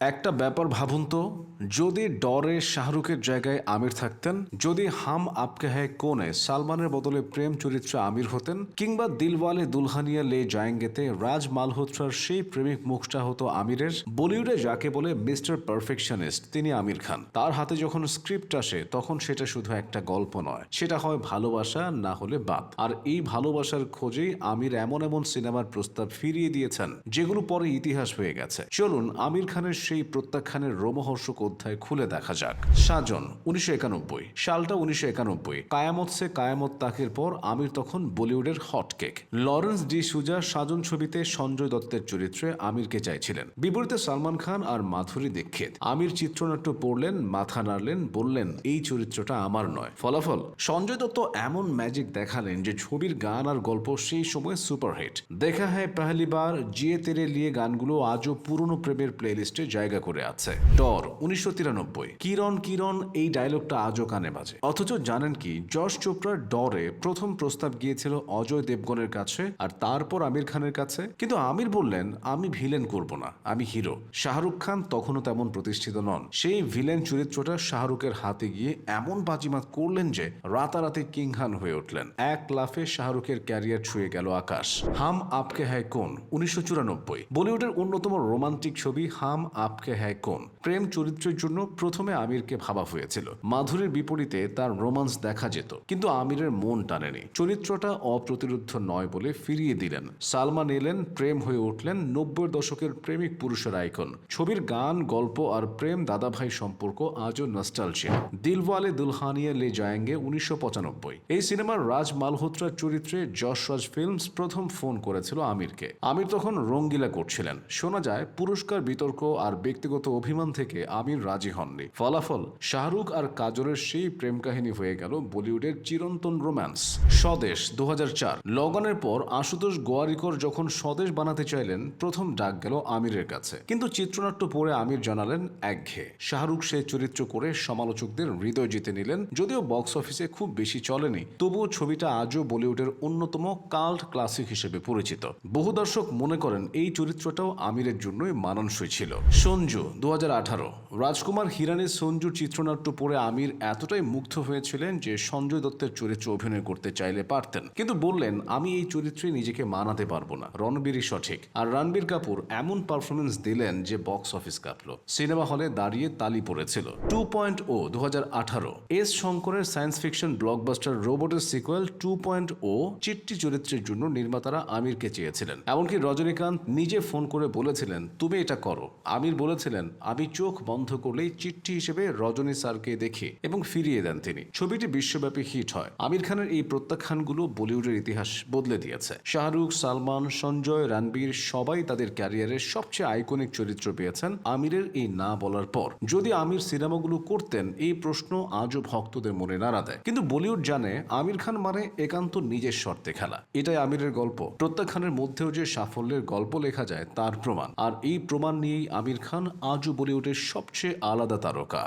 একটা ব্যাপার ভাবুন তো, যদি ডরে শাহরুখের জায়গায় আমির থাকতেন, যদি হাম আপকে হ্যায় কোনে সালমানের বদলে প্রেম চরিত্রে আমির হতেন, কিংবা দিলওয়ালে দুলহানিয়া লে জায়েঙ্গেতে রাজ মালহোত্রার সেই প্রেমিক মুখটা হতো আমিরের, বলিউডে যাকে বলে মিস্টার পারফেকশনিস্ট তিনি আমির খান। তার হাতে যখন স্ক্রিপ্ট আসে, তখন সেটা শুধু একটা গল্প নয়, সেটা হয় ভালোবাসা না হলে বাদ আর এই ভালোবাসার খোঁজেই আমির এমন এমন সিনেমার প্রস্তাব ফিরিয়ে দিয়েছেন, যেগুলো পরে ইতিহাস হয়ে গেছে। চলুন আমির খানের সেই প্রত্যাখ্যানের রোমহর্ষক অধ্যায় খুলে দেখা যাক। সাজন, উনিশশো একানব্বই। সালটা উনিশশো একানব্বই। কায়ামত সে কায়ামত তাকের পর আমির তখন বলিউডের hot cake. Lawrence D'Souza Saajan ছবিতে সঞ্জয় দত্তের চরিত্রে আমিরকে চাইছিলেন। বিপরীতে সালমান খান আর মাধুরী দীক্ষিত। আমির চিত্রনাট্য পড়লেন, মাথা নাড়লেন, বললেন, এই চরিত্রটা আমার নয়। ফলাফল, সঞ্জয় দত্ত এমন ম্যাজিক দেখালেন যে ছবির গান আর গল্প সেই সময় সুপারহিট। দেখা হ্যায় পেহলি বার, জিয়ে তেরে লিয়ে গানগুলো আজও পুরনো প্রেমের প্লেলিস্টে জায়গা করে আছে। ডর উনিশশো তিরানব্বই। কিরণ কিরণ, এই ডায়লগটা আজও কানে বাজে। অথচ জানেন কি যশ চোপড়ার ডরে প্রথম প্রস্তাব গিয়েছিল অজয় দেবগনের কাছে আর তারপর আমির খানের কাছে। কিন্তু আমির বললেন, আমি ভিলেন করব না, আমি হিরো শাহরুখ খান তখনও তেমন প্রতিষ্ঠিত নন। সেই ভিলেন চরিত্রটা শাহরুখের হাতে গিয়ে এমন বাজিমাত করলেন যে রাতারাতি কিংহান হয়ে উঠলেন। এক লাফে শাহরুখের ক্যারিয়ার ছুঁয়ে গেল আকাশ। হাম আপকে হ্যায় কোন? উনিশশো চুরানব্বই। বলিউডের অন্যতম রোমান্টিক ছবি হাম আপকে হ্যায় কোন? প্রেম চরিত্রের জন্য প্রথমে আমিরকে ভাবা হয়েছিল। মাধুরীর বিপরীতে তার রোমান্স দেখা যেত, কিন্তু আমিরের মন টানেনি। চরিত্রটা অপ্রতিরোধ্য নয় বলে ফিরিয়ে দিলেন। সালমান এলেন, প্রেম হয়ে উঠলেন নব্বই দশকের প্রেমিক পুরুষের আইকন। ছবির গান, গল্প আর প্রেম দাদাভাই সম্পর্ক আজও নস্টালজিয়া দিলওয়ালে দুলহানিয়া, লে জায়েঙ্গে, উনিশশো এই সিনেমার রাজ মালহোত্রার চরিত্রে যশ রাজ ফিল্মস প্রথম ফোন করেছিল আমিরকে। আমির তখন রঙ্গিলা করছিলেন। শোনা যায়, পুরস্কার বিতর্ক আর ব্যক্তিগত অভিমান থেকে আমির রাজি হননি। ফলাফল, শাহরুখ আর কাজলের সেই প্রেম কাহিনী হয়ে গেল বলিউডের চিরন্তন রোম্যান্স। স্বদেশ দু লগনের পর আশুতোষ গোয়ারিকর যখন স্বদেশ বানাতে চাইলেন, প্রথম ডাক গেল আমিরের কাছে। কিন্তু চিত্রনাট্য পড়ে আমির জানালেন একঘেয়ে। শাহরুখ সে চরিত্র করে সমালোচকদের হৃদয় জিতে নিলেন, যদিও বক্স অফিসে খুব বেশি চলেনি। তবুও ছবিটা আজও বলিউডের অন্যতম কাল্ট ক্লাসিক হিসেবে পরিচিত। বহু দর্শক মনে করেন, এই চরিত্রটাও আমিরের জন্যই মানানসই ছিল। সঞ্জু দু হাজার আঠারো। রাজকুমার হিরানির সঞ্জুর চিত্রনাট্য পড়ে আমির এতটাই মুগ্ধ হয়েছিলেন যে সঞ্জয় দত্তের চরিত্রে অভিনয় করতে চাইলে পারতেন। কিন্তু বললেন, আমি এই চরিত্রে নিজেকে মানাতে পারব না। রণবীরই সঠিক। আর রণবীর কাপুর এমন পারফরমেন্স দিলেন যে বক্স অফিস কাঁপল। সিনেমা হলে দাঁড়িয়ে তালি পড়েছিল। টু পয়েন্ট ও দু হাজার আঠারো। এস শঙ্করের সায়েন্স ফিকশন ব্লকবাস্টার রোবটের sequel two point O Chitti চরিত্রের জন্য নির্মাতারা আমিরকে চেয়েছিলেন। এমনকি রজনীকান্ত নিজে ফোন করে বলেছিলেন, তুমি এটা করো। আমির বলেছিলেন, আমি চোখ বন্ধ করলেই চিঠি হিসেবে রজনী স্যারকে দেখি এবং ফিরিয়ে দেন তিনি। ছবিটি বিশ্বব্যাপী হিট হয়। আমির খানের এই প্রত্যাখ্যানগুলো বলিউডের ইতিহাস বদলে দিয়েছে। শাহরুখ, সালমান, সঞ্জয়, রণবীর সবাই তাদের ক্যারিয়ারের সবচেয়ে আইকনিক চরিত্র পেয়েছেন আমিরের এই না বলার পর। যদি আমির সিনেমাগুলো করতেন, এই প্রশ্ন আজও ভক্তদের মনে নাড়া দেয়। কিন্তু বলিউড জানে আমির খান মানে একান্ত নিজের শর্তে খেলা। এটাই আমিরের গল্প। প্রত্যাখ্যানের মধ্যেও যে সাফল্যের গল্প লেখা যায়, তার প্রমাণ। আর এই প্রমাণ নিয়েই আমির খান আজও বলিউডের সবচেয়ে আলাদা তারকা।